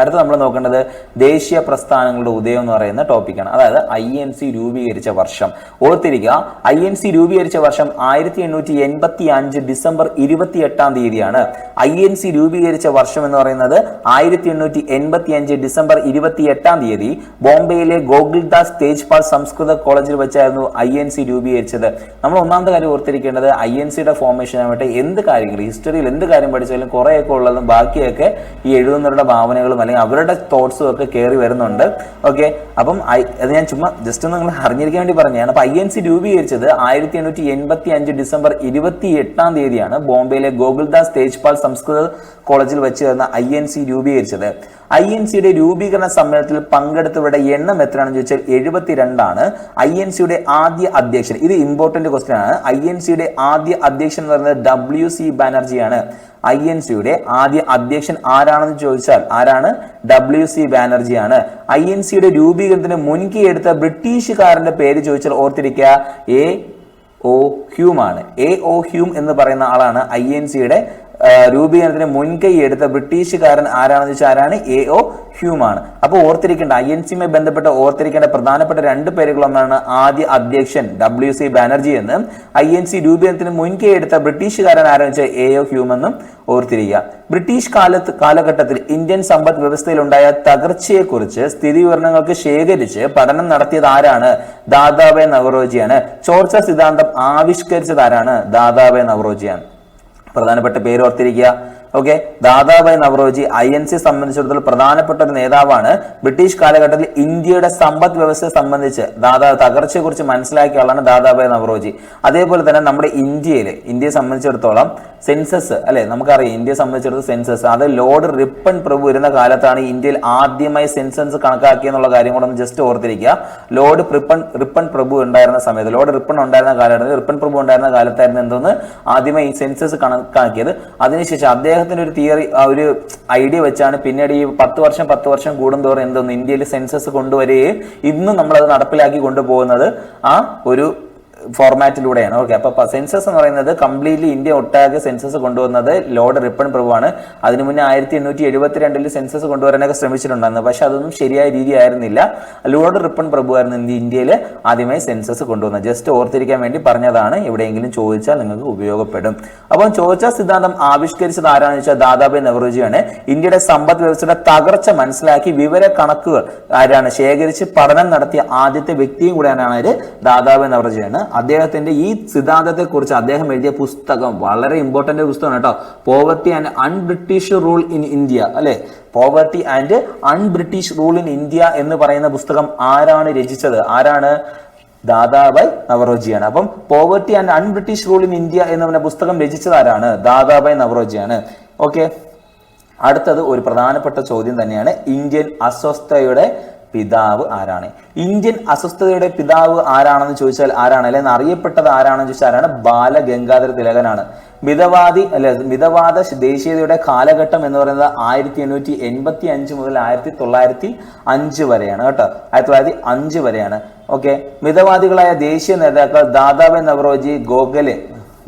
അടുത്ത് നമ്മൾ നോക്കേണ്ടത് ദേശീയ പ്രസ്ഥാനങ്ങളുടെ ഉദയം എന്ന് പറയുന്ന ടോപ്പിക്കാണ് അതായത് ഐ എൻ സി രൂപീകരിച്ച വർഷം. ഓർത്തിരിക്കുക ഐ എൻ സി രൂപീകരിച്ച വർഷം ആയിരത്തി എണ്ണൂറ്റി എൺപത്തി അഞ്ച് ഡിസംബർ ഇരുപത്തി എട്ടാം തീയതിയാണ്. ഐ എൻ സി രൂപീകരിച്ച വർഷം എന്ന് പറയുന്നത് ആയിരത്തി എണ്ണൂറ്റി എൺപത്തി അഞ്ച് ഡിസംബർ ഇരുപത്തി എട്ടാം തീയതി ബോംബെയിലെ ഗോകുൽദാസ് തേജ്പാൽ സംസ്കൃത കോളേജിൽ വെച്ചായിരുന്നു ഐ എൻ സി രൂപീകരിച്ചത്. നമ്മൾ ഒന്നാമത്തെ കാര്യം ഓർത്തിരിക്കേണ്ടത് ഐ എൻ സിയുടെ ഫോർമേഷൻ ആവട്ടെ എന്ത് കാര്യങ്ങൾ ഹിസ്റ്ററിയിൽ എന്ത് കാര്യം പഠിച്ചാലും കുറേയൊക്കെ ഉള്ളതും ബാക്കിയൊക്കെ ഈ എഴുതുന്നവരുടെ ഭാവനകളും അല്ലെങ്കിൽ അവരുടെ തോട്ട്സും ഒക്കെ കയറി വരുന്നുണ്ട്. ഓക്കെ അപ്പം അത് ഞാൻ ചുമ്മാ ജസ്റ്റ് ഒന്ന് നിങ്ങൾ അറിഞ്ഞിരിക്കാൻ വേണ്ടി പറഞ്ഞതാണ്. അപ്പൊ ഐ എൻ സി രൂപീകരിച്ചത് ആയിരത്തി എണ്ണൂറ്റി എൺപത്തി അഞ്ച് ഡിസംബർ ഇരുപത്തി എട്ടാം തീയതിയാണ് ബോംബെയിലെ ഗോകുൽദാസ് തേജ്പാൽ സംസ്കൃത കോളേജിൽ വെച്ച് ചേർന്ന ഐ എൻ സി രൂപീകരിച്ചത്. ഐ എൻ സിയുടെ രൂപീകരണ സമ്മേളനത്തിൽ പങ്കെടുത്തവരുടെ എണ്ണം എത്രയാണെന്ന് ചോദിച്ചാൽ എഴുപത്തിരണ്ടാണ്. ഐ എൻ സിയുടെ ആദ്യ അധ്യക്ഷൻ ഇത് ഇമ്പോർട്ടന്റ് ക്വസ്റ്റ്യൻ ആണ്. ഐ എൻ സിയുടെ ആദ്യ അധ്യക്ഷൻ എന്ന് പറയുന്നത് ഡബ്ല്യു സി ബാനർജിയാണ്. ഐ എൻ സിയുടെ ആദ്യ അധ്യക്ഷൻ ആരാണെന്ന് ചോദിച്ചാൽ ആരാണ്? ഡബ്ല്യു സി ബാനർജിയാണ്. ഐ എൻ സിയുടെ രൂപീകരണത്തിന് മുൻകൈ എടുത്ത ബ്രിട്ടീഷുകാരന്റെ പേര് ചോദിച്ചാൽ ഓർത്തിരിക്കുക എ ഒ ഹ്യൂം ആണ്. എ ഒ ഹ്യൂം എന്ന് പറയുന്ന ആളാണ് ഐ എൻ സിയുടെ രൂപീകരണത്തിന് മുൻകൈ എടുത്ത ബ്രിട്ടീഷുകാരൻ ആരാണെന്ന് വെച്ചാൽ ആരാണ്? എ ഒ ഹ്യൂമാണ് അപ്പൊ അപ്പോൾ ഓർത്തിരിക്കേണ്ട ഐ എൻ സിയുമായി ബന്ധപ്പെട്ട് ഓർത്തിരിക്കേണ്ട പ്രധാനപ്പെട്ട രണ്ട് പേരുകളൊന്നാണ് ആദ്യ അധ്യക്ഷൻ ഡബ്ല്യു സി ബാനർജി എന്നും ഐ എൻ സി രൂപീകരണത്തിന് മുൻകൈ എടുത്ത ബ്രിട്ടീഷുകാരൻ വെച്ചാൽ എ ഒ ഹ്യൂം എന്നും ഓർത്തിരിക്കുക. ബ്രിട്ടീഷ് കാലത്ത് കാലഘട്ടത്തിൽ ഇന്ത്യൻ സമ്പദ് വ്യവസ്ഥയിൽ ഉണ്ടായ തകർച്ചയെക്കുറിച്ച് സ്ഥിതി വിവരണങ്ങൾക്ക് ശേഖരിച്ച് പഠനം നടത്തിയത് ആരാണ്? ദാദാബെ നവറോജിയാണ്. ചോർച്ച സിദ്ധാന്തം ആവിഷ്കരിച്ചത് ആരാണ്? ദാദാബെ നവറോജിയാണ്. പ്രധാനപ്പെട്ട പേര് ഓർത്തിരിക്കുക. Okay Dadabhai Naoroji I N C സംബന്ധിച്ചിടത്തോളം പ്രധാനപ്പെട്ട ഒരു നേതാവാണ്. ബ്രിട്ടീഷ് കാലഘട്ടത്തിൽ ഇന്ത്യയുടെ സമ്പദ് വ്യവസ്ഥയെ സംബന്ധിച്ച് ദാദാ തകർച്ചയെക്കുറിച്ച് മനസ്സിലാക്കിയ ആളാണ് ദാദാബായ് നവറോജി. അതേപോലെ തന്നെ നമ്മുടെ ഇന്ത്യയിൽ ഇന്ത്യയെ സംബന്ധിച്ചിടത്തോളം സെൻസസ് അല്ലെ? നമുക്കറിയാം ഇന്ത്യയെ സംബന്ധിച്ചിടത്തോളം സെൻസസ്. അത് ലോർഡ് റിപ്പൺ പ്രഭു വരുന്ന കാലത്താണ് ഇന്ത്യയിൽ ആദ്യമായി സെൻസസ് കണക്കാക്കിയെന്നുള്ള കാര്യം കൂടെ ഒന്ന് ജസ്റ്റ് ഓർത്തിരിക്കുക. ലോർഡ് റിപ്പൺ റിപ്പൺ പ്രഭു ഉണ്ടായിരുന്ന സമയത്ത് ലോർഡ് റിപ്പൺ ഉണ്ടായിരുന്ന കാലഘട്ടത്തിൽ റിപ്പൺ പ്രഭു ഉണ്ടായിരുന്ന കാലത്തായിരുന്നു എന്തോന്ന്? ആദ്യമായി ഈ സെൻസസ് കണക്കാക്കിയത്. അതിനുശേഷം അദ്ദേഹത്തിന്റെ ഒരു തിയറി ഒരു ഐഡിയ വെച്ചാണ് പിന്നീട് ഈ പത്ത് വർഷം പത്ത് വർഷം കൂടുന്തോറും എന്തോന്ന് ഇന്ത്യയിൽ സെൻസസ് കൊണ്ടുവരികയും ഇന്നും നമ്മളത് നടപ്പിലാക്കി കൊണ്ടുപോകുന്നത് ആ ഒരു ഫോർമാറ്റിലൂടെയാണ് ഓക്കെ അപ്പൊ സെൻസസ് എന്ന് പറയുന്നത് കംപ്ലീറ്റ്ലി ഇന്ത്യ ഒട്ടാകെ സെൻസസ് കൊണ്ടുവന്നത് ലോർഡ് റിപ്പൺ പ്രഭുവാണ്. അതിനു മുന്നേ ആയിരത്തി എണ്ണൂറ്റി എഴുപത്തിരണ്ടിൽ സെൻസസ് കൊണ്ടുവരാനൊക്കെ ശ്രമിച്ചിട്ടുണ്ടായിരുന്നു. പക്ഷെ അതൊന്നും ശരിയായ രീതി ആയിരുന്നില്ല. ലോർഡ് റിപ്പൺ പ്രഭുവായിരുന്നു ഇന്ത്യ ഇന്ത്യയിൽ ആദ്യമായി സെൻസസ് കൊണ്ടുവന്നത്. ജസ്റ്റ് ഓർത്തിരിക്കാൻ വേണ്ടി പറഞ്ഞതാണ്. എവിടെയെങ്കിലും ചോദിച്ചാൽ നിങ്ങൾക്ക് ഉപയോഗപ്പെടും. അപ്പം ചോദിച്ച സിദ്ധാന്തം ആവിഷ്കരിച്ചത് ആരാണെന്ന് വെച്ചാൽ ദാദാബായ് നെഹ്റുജിയാണ്. ഇന്ത്യയുടെ സമ്പദ് വ്യവസ്ഥയുടെ തകർച്ച മനസ്സിലാക്കി വിവര കണക്കുകൾ ആരാണ് ശേഖരിച്ച് പഠനം നടത്തിയ ആദ്യത്തെ വ്യക്തിയും കൂടെയാണ് ദാദാബായ് നെഹ്റുജിയാണ്. അദ്ദേഹത്തിന്റെ ഈ സിദ്ധാന്തത്തെ കുറിച്ച് അദ്ദേഹം എഴുതിയ പുസ്തകം വളരെ ഇമ്പോർട്ടന്റ് പുസ്തകമാണ് കേട്ടോ. Poverty and unBritish rule in India അല്ലെ? Poverty and unBritish rule in India എന്ന് പറയുന്ന പുസ്തകം ആരാണ് രചിച്ചത്? ആരാണ്? ദാദാബായ് നവറോജിയാണ്. അപ്പം poverty and unBritish rule in India എന്ന് പറഞ്ഞ പുസ്തകം രചിച്ചത് ആരാണ്? ദാദാബായ് നവറോജിയാണ്. ഓക്കെ അടുത്തത് ഒരു പ്രധാനപ്പെട്ട ചോദ്യം തന്നെയാണ്. ഇന്ത്യൻ അസ്വസ്ഥയുടെ പിതാവ് ആരാണ്? ഇന്ത്യൻ അസ്വസ്ഥതയുടെ പിതാവ് ആരാണെന്ന് ചോദിച്ചാൽ ആരാണ്? അല്ലെങ്കിൽ അറിയപ്പെട്ടത് ആരാണെന്ന് ചോദിച്ചാൽ ആരാണ്? ബാലഗംഗാധര തിലകനാണ്. മിതവാദി അല്ലെ മിതവാദ ദേശീയതയുടെ കാലഘട്ടം എന്ന് പറയുന്നത് ആയിരത്തി എണ്ണൂറ്റി എൺപത്തി അഞ്ച് മുതൽ ആയിരത്തി തൊള്ളായിരത്തി അഞ്ച് വരെയാണ് കേട്ടോ. ആയിരത്തി തൊള്ളായിരത്തി അഞ്ച് വരെയാണ്. ഓക്കെ. മിതവാദികളായ ദേശീയ നേതാക്കൾ ദാദാബെ നവറോജി ഗോഖലെ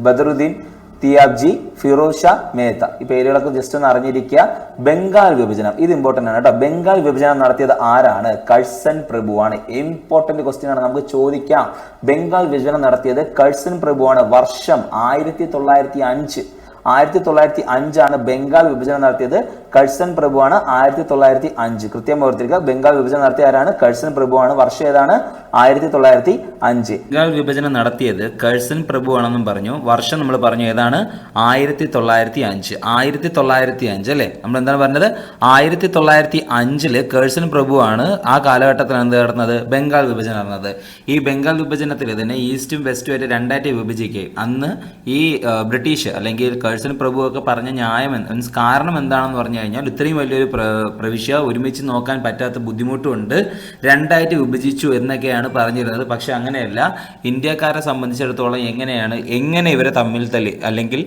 ബദറുദ്ദീൻ തിയാബ്ജി ഫിറോസ് ഷാ മേത്ത. ഈ പേരുകളൊക്കെ ജസ്റ്റ് ഒന്ന് അറിഞ്ഞിരിക്കുക. ബംഗാൾ വിഭജനം. ഇത് ഇമ്പോർട്ടന്റ് ആണ് കേട്ടോ. ബംഗാൾ വിഭജനം നടത്തിയത് ആരാണ്? കഴ്സൺ പ്രഭുവാണ്. ഇമ്പോർട്ടന്റ് ക്വസ്റ്റ്യൻ ആണ്. നമുക്ക് ചോദിക്കാം. ബംഗാൾ വിഭജനം നടത്തിയത് കഴ്സൻ പ്രഭുവാണ്. വർഷം ആയിരത്തി തൊള്ളായിരത്തി അഞ്ച് ആയിരത്തി തൊള്ളായിരത്തി അഞ്ചാണ് ബംഗാൾ വിഭജനം നടത്തിയത് കഴ്സൻ പ്രഭുവാണ്. ആയിരത്തി തൊള്ളായിരത്തി അഞ്ച് കൃത്യം ഓർത്തിരിക്കുക. ബംഗാൾ വിഭജനം നടത്തിയ ആരാണ്? കഴ്സൻ പ്രഭുവാണ്. വർഷം ഏതാണ്? ആയിരത്തി തൊള്ളായിരത്തി അഞ്ച്. ബംഗാൾ വിഭജനം നടത്തിയത്. കഴ്സൺ പ്രഭുവാണെന്നും പറഞ്ഞു. വർഷം നമ്മൾ പറഞ്ഞു ഏതാണ്? ആയിരത്തി തൊള്ളായിരത്തി അഞ്ച് ആയിരത്തി തൊള്ളായിരത്തി അഞ്ച് അല്ലേ? നമ്മൾ എന്താണ് പറഞ്ഞത്? ആയിരത്തി തൊള്ളായിരത്തി അഞ്ചിൽ കഴ്സൺ പ്രഭുവാണ് ആ കാലഘട്ടത്തിൽ എന്ത് നടന്നത്? ബംഗാൾ വിഭജനം നടന്നത്. ഈ ബംഗാൾ വിഭജനത്തിൽ തന്നെ ഈസ്റ്റും വെസ്റ്റും ആയിട്ട് രണ്ടായിട്ട് വിഭജിക്കുകയും. അന്ന് ഈ ബ്രിട്ടീഷ് അല്ലെങ്കിൽ കഴ്സൺ പ്രഭു ഒക്കെ പറഞ്ഞ ന്യായം മീൻസ് കാരണം എന്താണെന്ന് പറഞ്ഞു കഴിഞ്ഞാൽ ഇത്രയും വലിയൊരു പ്ര പ്രവിശ്യ ഒരുമിച്ച് നോക്കാൻ പറ്റാത്ത ബുദ്ധിമുട്ടുണ്ട് രണ്ടായിട്ട് വിഭജിച്ചു എന്നൊക്കെയാണ് പറഞ്ഞിരുന്നത്. പക്ഷെ അങ്ങനെയല്ല. ഇന്ത്യക്കാരെ സംബന്ധിച്ചിടത്തോളം എങ്ങനെയാണ് എങ്ങനെ ഇവരെ തമ്മിൽ തല്ലി അല്ലെങ്കിൽ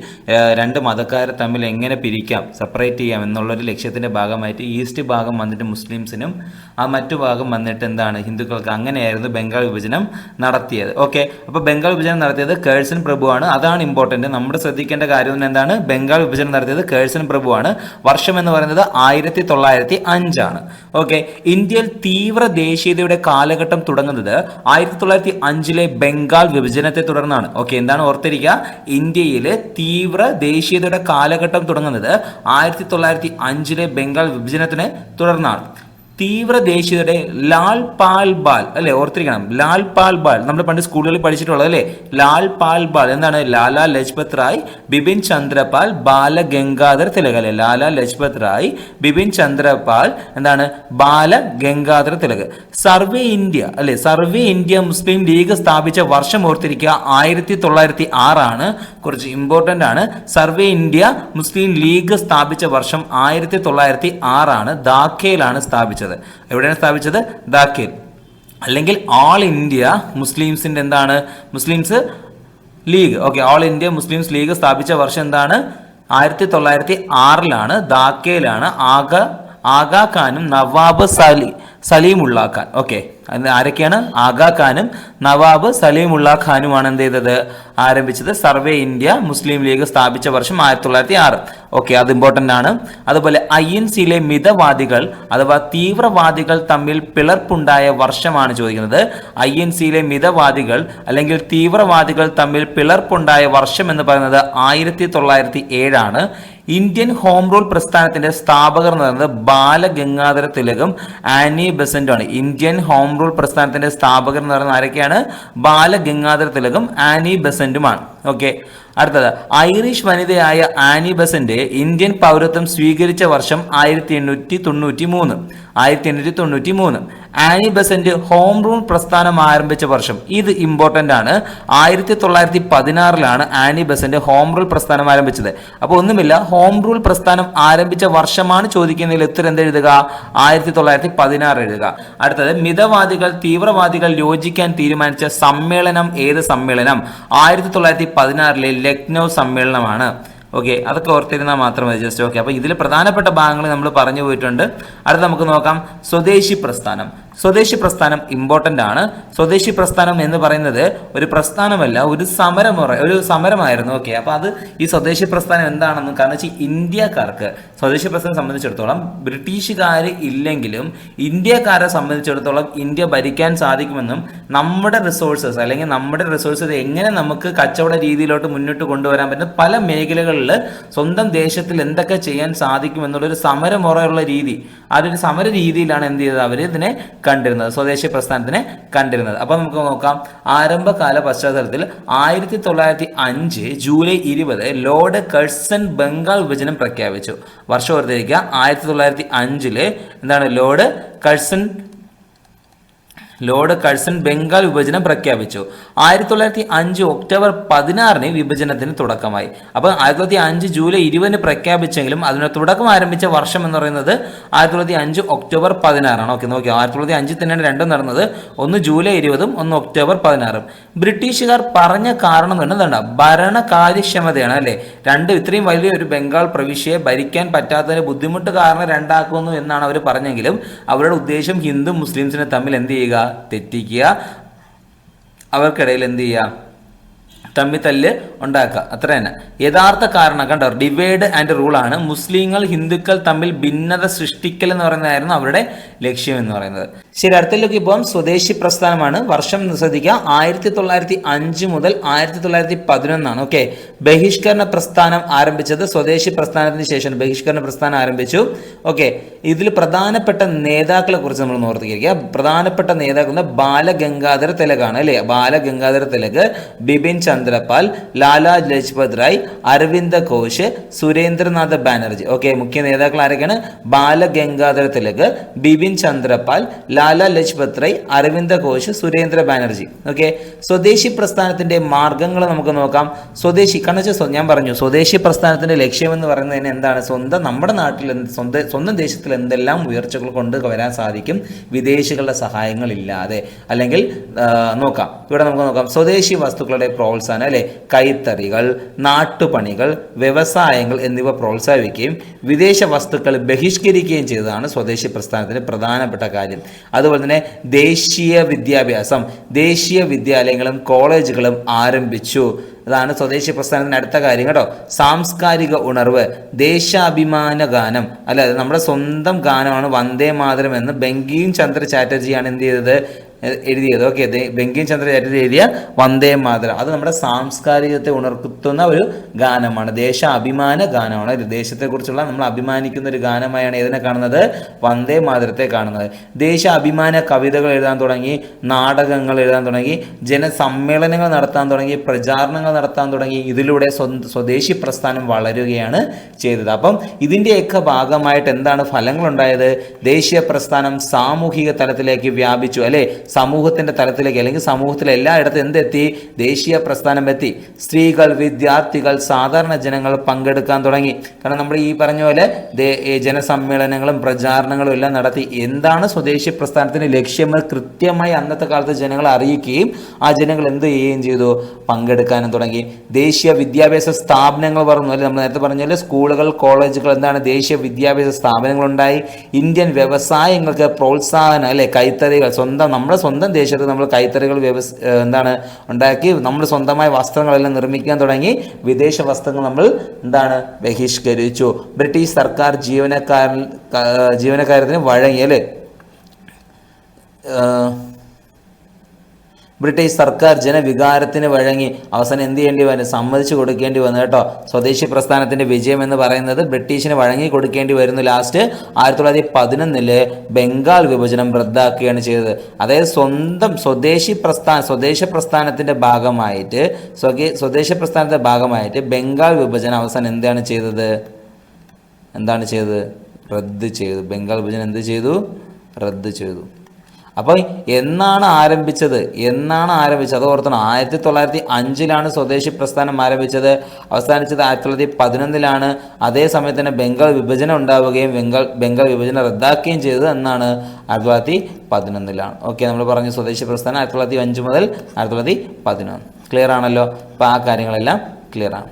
രണ്ട് മതക്കാരെ തമ്മിൽ എങ്ങനെ പിരിക്കാം സെപ്പറേറ്റ് ചെയ്യാം എന്നുള്ളൊരു ലക്ഷ്യത്തിന്റെ ഭാഗമായിട്ട് ഈസ്റ്റ് ഭാഗം വന്നിട്ട് മുസ്ലിംസിനും ആ മറ്റു ഭാഗം വന്നിട്ട് എന്താണ് ഹിന്ദുക്കൾക്ക് അങ്ങനെയായിരുന്നു ബംഗാൾ വിഭജനം നടത്തിയത്. ഓക്കെ അപ്പോൾ ബംഗാൾ വിഭജനം നടത്തിയത് കേഴ്സൺ പ്രഭുവാണ്. അതാണ് ഇമ്പോർട്ടന്റ് നമ്മുടെ ശ്രദ്ധിക്കേണ്ട കാര്യം തന്നെ എന്താണ് ബംഗാൾ വിഭജനം നടത്തിയത് കേഴ്സൺ പ്രഭുവാണ്. വർഷം എന്ന് പറയുന്നത് ആയിരത്തി തൊള്ളായിരത്തി അഞ്ചാണ്. ഓക്കെ ഇന്ത്യയിൽ തീവ്ര ദേശീയതയുടെ കാലഘട്ടം തുടങ്ങുന്നത് ആയിരത്തി തൊള്ളായിരത്തി അഞ്ചിലെ ബംഗാൾ വിഭജനത്തെ തുടർന്നാണ്. ഓക്കെ എന്താണ് ഓർത്തിരിക്കുക? ഇന്ത്യയിൽ തീവ്ര ദേശീയതയുടെ കാലഘട്ടം തുടങ്ങുന്നത് ആയിരത്തി തൊള്ളായിരത്തി അഞ്ചിലെ ബംഗാൾ വിഭജനത്തിനെ തുടർന്നാണ്. തീവ്ര ദേശീയതയുടെ ലാൽ പാൽ ബാൽ അല്ലെ? ഓർത്തിരിക്കണം. ലാൽ പാൽ ബാൽ. നമ്മൾ പണ്ട് സ്കൂളുകളിൽ പഠിച്ചിട്ടുള്ളത് അല്ലേ? ലാൽ പാൽ ബാൽ. എന്താണ്? ലാല ലജ്പത് റായ് ബിപിൻ ചന്ദ്രപാൽ ബാല ഗംഗാധർ തിലക് അല്ലെ? ലാല ലജ്പത് റായ് ബിപിൻ ചന്ദ്രപാൽ എന്താണ്? ബാല ഗംഗാധർ തിലക്. സർവേ ഇന്ത്യ അല്ലെ? സർവേ ഇന്ത്യ മുസ്ലിം ലീഗ് സ്ഥാപിച്ച വർഷം ഓർത്തിരിക്കുക ആയിരത്തി തൊള്ളായിരത്തി ആറാണ് കുറച്ച് ഇമ്പോർട്ടന്റ് ആണ്. സർവേ ഇന്ത്യ മുസ്ലിം ലീഗ് സ്ഥാപിച്ച വർഷം ആയിരത്തി തൊള്ളായിരത്തി ആറാണ് ധാക്കയിലാണ് സ്ഥാപിച്ചത്. എവിടെയാണ് സ്ഥാപിച്ചത്? ദാക്കിൽ അല്ലെങ്കിൽ ഓൾ ഇന്ത്യ മുസ്ലിംസിന്റെ എന്താണ്? Muslims League. Okay All India Muslims League സ്ഥാപിച്ച വർഷം എന്താണ്? ആയിരത്തി തൊള്ളായിരത്തി ആറിലാണ് ധാക്കയിലാണ് ആഗ ആഗാ ഖാനും നവാബ് സലി സലീമുള്ള ഖാൻ ഓക്കെ ആരൊക്കെയാണ്? ആഗാ ഖാനും നവാബ് സലീമുള്ള ഖാനുമാണ് എന്ത് ചെയ്തത്? ആരംഭിച്ചത് സർവേ ഇന്ത്യ മുസ്ലിം ലീഗ് സ്ഥാപിച്ച വർഷം ആയിരത്തി തൊള്ളായിരത്തി ആറ്. ഓക്കെ അത് ഇമ്പോർട്ടന്റ് ആണ്. അതുപോലെ ഐ എൻ സിയിലെ മിതവാദികൾ അഥവാ തീവ്രവാദികൾ തമ്മിൽ പിളർപ്പുണ്ടായ വർഷമാണ് ചോദിക്കുന്നത്. ഐ എൻ സിയിലെ മിതവാദികൾ അല്ലെങ്കിൽ തീവ്രവാദികൾ തമ്മിൽ പിളർപ്പുണ്ടായ വർഷം എന്ന് പറയുന്നത് ആയിരത്തി തൊള്ളായിരത്തി ഏഴാണ്. ഇന്ത്യൻ ഹോം റൂൾ പ്രസ്ഥാനത്തിന്റെ സ്ഥാപകർ എന്ന് പറയുന്നത് ബാലഗംഗാധര തിലകും ആനി ബെസന്റുമാണ് ഇന്ത്യൻ ഹോം റൂൾ പ്രസ്ഥാനത്തിന്റെ സ്ഥാപകർ എന്ന് പറയുന്നത് ആരൊക്കെയാണ്? ബാലഗംഗാധര തിലകും ആനി ബെസന്റുമാണ്. ഓക്കെ അടുത്തത് ഐറിഷ് വനിതയായ ആനി ബസന്റെ ഇന്ത്യൻ പൗരത്വം സ്വീകരിച്ച വർഷം ആയിരത്തി എണ്ണൂറ്റി തൊണ്ണൂറ്റി മൂന്ന് ആയിരത്തി എണ്ണൂറ്റി തൊണ്ണൂറ്റി മൂന്ന് ആനി ഹോം റൂൾ പ്രസ്ഥാനം ആരംഭിച്ച വർഷം. ഇത് ഇമ്പോർട്ടന്റ് ആണ്. ആയിരത്തി തൊള്ളായിരത്തി പതിനാറിലാണ് ആനി ഹോം റൂൾ പ്രസ്ഥാനം ആരംഭിച്ചത്. അപ്പോൾ ഒന്നുമില്ല ഹോം റൂൾ പ്രസ്ഥാനം ആരംഭിച്ച വർഷമാണ് ചോദിക്കുന്നതിൽ ഉത്തരം എന്ത് എഴുതുക. ആയിരത്തി തൊള്ളായിരത്തി പതിനാറ് എഴുതുക. അടുത്തത് മിതവാദികൾ തീവ്രവാദികൾ യോജിക്കാൻ തീരുമാനിച്ച സമ്മേളനം ഏത് സമ്മേളനം? ആയിരത്തി തൊള്ളായിരത്തി പതിനാറിലെ ലക്നൗ സമ്മേളനമാണ്. ഓക്കെ അതൊക്കെ ഓർത്തിരുന്നാൽ മാത്രം മതി ജസ്റ്റ് ഓക്കെ അപ്പോൾ ഇതിൽ പ്രധാനപ്പെട്ട ഭാഗങ്ങൾ നമ്മൾ പറഞ്ഞു പോയിട്ടുണ്ട്. അടുത്ത നമുക്ക് നോക്കാം സ്വദേശി പ്രസ്ഥാനം. സ്വദേശി പ്രസ്ഥാനം ഇമ്പോർട്ടന്റ് ആണ്. സ്വദേശി പ്രസ്ഥാനം എന്ന് പറയുന്നത് ഒരു പ്രസ്ഥാനമല്ല ഒരു സമരം ഒരു സമരമായിരുന്നു. ഓക്കെ അപ്പോൾ അത് ഈ സ്വദേശി പ്രസ്ഥാനം എന്താണെന്ന് കാരണം വെച്ചാൽ ഇന്ത്യക്കാർക്ക് സ്വദേശി പ്രസ്ഥാനം സംബന്ധിച്ചിടത്തോളം ബ്രിട്ടീഷുകാർ ഇല്ലെങ്കിലും ഇന്ത്യക്കാരെ സംബന്ധിച്ചിടത്തോളം ഇന്ത്യ ഭരിക്കാൻ സാധിക്കുമെന്നും നമ്മുടെ റിസോഴ്സസ് അല്ലെങ്കിൽ നമ്മുടെ റിസോഴ്സസ് എങ്ങനെ നമുക്ക് കച്ചവട രീതിയിലോട്ട് മുന്നോട്ട് കൊണ്ടുവരാൻ പറ്റും പല മേഖലകളിൽ സ്വന്തം ദേശത്തിൽ എന്തൊക്കെ ചെയ്യാൻ സാധിക്കുമെന്നുള്ളൊരു സമരമുറയുള്ള രീതി ഒരു സമര രീതിയിലാണ് എന്ത് ചെയ്തത് അവർ ഇതിനെ കണ്ടിരുന്നത് സ്വദേശി പ്രസ്ഥാനത്തിനെ കണ്ടിരുന്നത്. അപ്പോൾ നമുക്ക് നോക്കാം. ആരംഭകാല പശ്ചാത്തലത്തിൽ ആയിരത്തി തൊള്ളായിരത്തി അഞ്ച് ജൂലൈ ഇരുപത് ലോർഡ് കഴ്സൺ ബംഗാൾ വിഭജനം പ്രഖ്യാപിച്ചു. വർഷം ഓർത്തിരിക്കുക ആയിരത്തി തൊള്ളായിരത്തി അഞ്ചിൽ എന്താണ് Lord Curzon Lord Curzon Bengal വിഭജനം പ്രഖ്യാപിച്ചു. ആയിരത്തി തൊള്ളായിരത്തി അഞ്ച് ഒക്ടോബർ പതിനാറിന് വിഭജനത്തിന് തുടക്കമായി. അപ്പോൾ ആയിരത്തി തൊള്ളായിരത്തി അഞ്ച് ജൂലൈ ഇരുപതിന് പ്രഖ്യാപിച്ചെങ്കിലും അതിന് തുടക്കം ആരംഭിച്ച വർഷം എന്ന് പറയുന്നത് ആയിരത്തി തൊള്ളായിരത്തി അഞ്ച് ഒക്ടോബർ പതിനാറാണ്. ഓക്കെ നോക്കി ആയിരത്തി തൊള്ളായിരത്തി അഞ്ചിൽ തന്നെയാണ് രണ്ടും നടന്നത് ഒന്ന് ജൂലൈ ഇരുപതും ഒന്ന് ഒക്ടോബർ പതിനാറും. ബ്രിട്ടീഷുകാർ പറഞ്ഞ കാരണം എന്ന് എന്താണ്? ഭരണ കാര്യക്ഷമതയാണ് അല്ലേ? രണ്ട് ഇത്രയും വലിയ ഒരു ബംഗാൾ പ്രവിശ്യയെ ഭരിക്കാൻ പറ്റാത്തതിന് ബുദ്ധിമുട്ട് കാരണം രണ്ടാക്കുന്നു എന്നാണ് അവർ പറഞ്ഞെങ്കിലും അവരുടെ ഉദ്ദേശം ഹിന്ദു മുസ്ലിംസിനെ തമ്മിൽ എന്ത് ചെയ്യുക? തെറ്റിക്കുക. അവർക്കിടയിൽ എന്ത് ചെയ്യുക? തമ്മിൽ തല്ല് ഉണ്ടാക്കുക. അത്ര തന്നെ. യഥാർത്ഥ കാരണം കണ്ടോ? ഡിവൈഡ് ആൻഡ് റൂൾ ആണ്. മുസ്ലിങ്ങൾ ഹിന്ദുക്കൾ തമ്മിൽ ഭിന്നത സൃഷ്ടിക്കൽ എന്ന് പറയുന്നതായിരുന്നു അവരുടെ ലക്ഷ്യം എന്ന് പറയുന്നത്. ശരി അടുത്തിലേക്ക് ഇപ്പം സ്വദേശി പ്രസ്ഥാനമാണ്. വർഷം ശ്രദ്ധിക്കുക. ആയിരത്തി തൊള്ളായിരത്തി അഞ്ച് മുതൽ ആയിരത്തി തൊള്ളായിരത്തി പതിനൊന്നാണ് ഓക്കെ. ബഹിഷ്കരണ പ്രസ്ഥാനം ആരംഭിച്ചത് സ്വദേശി പ്രസ്ഥാനത്തിന് ശേഷം ബഹിഷ്കരണ പ്രസ്ഥാനം ആരംഭിച്ചു. ഓക്കെ. ഇതിൽ പ്രധാനപ്പെട്ട നേതാക്കളെ കുറിച്ച് നമ്മൾ ഓർത്തിരിക്കുക. പ്രധാനപ്പെട്ട നേതാക്കൾ ബാലഗംഗാധര തിലകാണ് അല്ലേ? ബാലഗംഗാധര തിലക് ബിപിൻ ചന്ദ്രപാൽ ലാലാ ലജ്പത് റായ് അരവിന്ദ ഘോഷ് സുരേന്ദ്രനാഥ് ബാനർജി. ഓക്കെ മുഖ്യ നേതാക്കൾ ആരൊക്കെയാണ്? ബാലഗംഗാധര തിലക് ബിപിൻ ചന്ദ്രപാൽ ലാലാ ലജ്പത് റായ് അരവിന്ദ ഘോഷ് സുരേന്ദ്ര ബാനർജി. ഓക്കെ സ്വദേശി പ്രസ്ഥാനത്തിന്റെ മാർഗങ്ങൾ നമുക്ക് നോക്കാം. സ്വദേശി കാരണം ഞാൻ പറഞ്ഞു സ്വദേശി പ്രസ്ഥാനത്തിന്റെ ലക്ഷ്യം എന്ന് പറയുന്നതിന് എന്താണ്? സ്വന്തം നമ്മുടെ നാട്ടിൽ സ്വന്തം സ്വന്തം ദേശത്തിൽ എന്തെല്ലാം ഉയർച്ചകൾ കൊണ്ട് വരാൻ സാധിക്കും? വിദേശികളുടെ സഹായങ്ങളില്ലാതെ. അല്ലെങ്കിൽ നോക്കാം. ഇവിടെ നമുക്ക് നോക്കാം. സ്വദേശി വസ്തുക്കളുടെ പ്രോത്സാഹനം പ്രസ്ഥാനം അല്ലെ കൈത്തറികൾ നാട്ടുപണികൾ വ്യവസായങ്ങൾ എന്നിവ പ്രോത്സാഹിപ്പിക്കുകയും വിദേശ വസ്തുക്കൾ ബഹിഷ്കരിക്കുകയും ചെയ്തതാണ് സ്വദേശി പ്രസ്ഥാനത്തിന്റെ പ്രധാനപ്പെട്ട കാര്യം. അതുപോലെ തന്നെ ദേശീയ വിദ്യാഭ്യാസം ദേശീയ വിദ്യാലയങ്ങളും കോളേജുകളും ആരംഭിച്ചു. അതാണ് സ്വദേശി പ്രസ്ഥാനത്തിന്റെ അടുത്ത കാര്യം കേട്ടോ. സാംസ്കാരിക ഉണർവ് ദേശാഭിമാന ഗാനം. അല്ല നമ്മുടെ സ്വന്തം ഗാനമാണ് വന്ദേ മാതരം എന്ന് ബങ്കിം ചന്ദ്ര ചാറ്റർജിയാണ് എന്ത് ചെയ്തത്? എഴുതിയത്. ഓക്കെ ബങ്കിം ചന്ദ്ര ചാറ്റർജി എഴുതിയ വന്ദേ മാതരം. അത് നമ്മുടെ സാംസ്കാരികത്തെ ഉണർത്തുന്ന ഒരു ഗാനമാണ്. ദേശ അഭിമാന ഗാനമാണ്. ഒരു ദേശത്തെക്കുറിച്ചുള്ള നമ്മൾ അഭിമാനിക്കുന്ന ഒരു ഗാനമായാണ് ഏതിനെ കാണുന്നത്? വന്ദേ മാതരത്തെ കാണുന്നത്. ദേശ അഭിമാന കവിതകൾ എഴുതാൻ തുടങ്ങി നാടകങ്ങൾ എഴുതാൻ തുടങ്ങി ജനസമ്മേളനങ്ങൾ നടത്താൻ തുടങ്ങി പ്രചാരണങ്ങൾ നടത്താൻ തുടങ്ങി ഇതിലൂടെ സ്വദേശി പ്രസ്ഥാനം വളരുകയാണ് ചെയ്തത്. അപ്പം ഇതിന്റെയൊക്കെ ഭാഗമായിട്ട് എന്താണ് ഫലങ്ങളുണ്ടായത്? ദേശീയ പ്രസ്ഥാനം സാമൂഹിക തലത്തിലേക്ക് വ്യാപിച്ചു. അല്ലെ? സമൂഹത്തിന്റെ തലത്തിലേക്ക് അല്ലെങ്കിൽ സമൂഹത്തിലെ എല്ലായിടത്തും എന്തെത്തി? ദേശീയ പ്രസ്ഥാനം എത്തി. സ്ത്രീകൾ വിദ്യാർത്ഥികൾ സാധാരണ ജനങ്ങൾ പങ്കെടുക്കാൻ തുടങ്ങി. കാരണം നമ്മൾ ഈ പറഞ്ഞ പോലെ ജനസമ്മേളനങ്ങളും പ്രചാരണങ്ങളും എല്ലാം നടത്തി. എന്താണ് സ്വദേശി പ്രസ്ഥാനത്തിന്റെ ലക്ഷ്യങ്ങൾ കൃത്യമായി അന്നത്തെ കാലത്ത് ജനങ്ങളെ അറിയിക്കുകയും ആ ജനങ്ങൾ എന്ത് ചെയ്യുകയും ചെയ്തു? പങ്കെടുക്കാനും തുടങ്ങി. ദേശീയ വിദ്യാഭ്യാസ സ്ഥാപനങ്ങൾ പറഞ്ഞു അല്ലെ? നമ്മൾ നേരത്തെ പറഞ്ഞ പോലെ സ്കൂളുകൾ കോളേജുകൾ എന്താണ്? ദേശീയ വിദ്യാഭ്യാസ സ്ഥാപനങ്ങൾ ഉണ്ടായി ഇന്ത്യൻ വ്യവസായങ്ങൾക്ക് പ്രോത്സാഹനം അല്ലെ? കൈത്തറികൾ സ്വന്തം നമ്മുടെ സ്വന്തം ദേശത്ത് നമ്മൾ കൈത്തറികൾ വ്യവസ് എന്താണ് ഉണ്ടാക്കി നമ്മൾ സ്വന്തമായ വസ്ത്രങ്ങളെല്ലാം നിർമ്മിക്കാൻ തുടങ്ങി വിദേശ വസ്ത്രങ്ങൾ നമ്മൾ എന്താണ് ബഹിഷ്കരിച്ചു. ബ്രിട്ടീഷ് സർക്കാർ ജീവനക്കാരൻ ജീവനക്കാരത്തിന് വഴങ്ങി അല്ലേ? ഏഹ് ബ്രിട്ടീഷ് സർക്കാർ ജനവികാരത്തിന് വഴങ്ങി അവസാനം എന്ത് ചെയ്യേണ്ടി വന്നു? സമ്മതിച്ചു കൊടുക്കേണ്ടി വന്നു കേട്ടോ. സ്വദേശി പ്രസ്ഥാനത്തിന്റെ വിജയം എന്ന് പറയുന്നത് ബ്രിട്ടീഷിന് വഴങ്ങി കൊടുക്കേണ്ടി വരുന്നു ലാസ്റ്റ്. ആയിരത്തി തൊള്ളായിരത്തി പതിനൊന്നിൽ ബംഗാൾ വിഭജനം റദ്ദാക്കുകയാണ് ചെയ്തത്. അതായത് സ്വന്തം സ്വദേശി പ്രസ്ഥാന സ്വദേശ പ്രസ്ഥാനത്തിന്റെ ഭാഗമായിട്ട് സ്വകേ സ്വദേശ പ്രസ്ഥാനത്തിന്റെ ഭാഗമായിട്ട് ബംഗാൾ വിഭജനം അവസാനം എന്താണ് ചെയ്തത്? എന്താണ് ചെയ്തത്? റദ്ദ് ചെയ്തു. ബംഗാൾ വിഭജനം എന്ത് ചെയ്തു? റദ്ദ് ചെയ്തു. അപ്പോൾ എന്നാണ് ആരംഭിച്ചത്? എന്നാണ് ആരംഭിച്ചത്? അത് ഓർത്തണം. ആയിരത്തി തൊള്ളായിരത്തി അഞ്ചിലാണ് സ്വദേശി പ്രസ്ഥാനം ആരംഭിച്ചത്. അവസാനിച്ചത് ആയിരത്തി തൊള്ളായിരത്തി പതിനൊന്നിലാണ് അതേ സമയത്ത് തന്നെ ബംഗാൾ വിഭജനം ഉണ്ടാവുകയും ബംഗാൾ ബംഗാൾ വിഭജനം റദ്ദാക്കുകയും ചെയ്തത് എന്നാണ് ആയിരത്തി തൊള്ളായിരത്തി പതിനൊന്നിലാണ് ഓക്കെ നമ്മൾ പറഞ്ഞു സ്വദേശി പ്രസ്ഥാനം ആയിരത്തി തൊള്ളായിരത്തി അഞ്ച് മുതൽ ആയിരത്തി തൊള്ളായിരത്തി പതിനൊന്ന് ക്ലിയർ ആണല്ലോ? അപ്പോൾ ആ കാര്യങ്ങളെല്ലാം ക്ലിയർ ആണ്.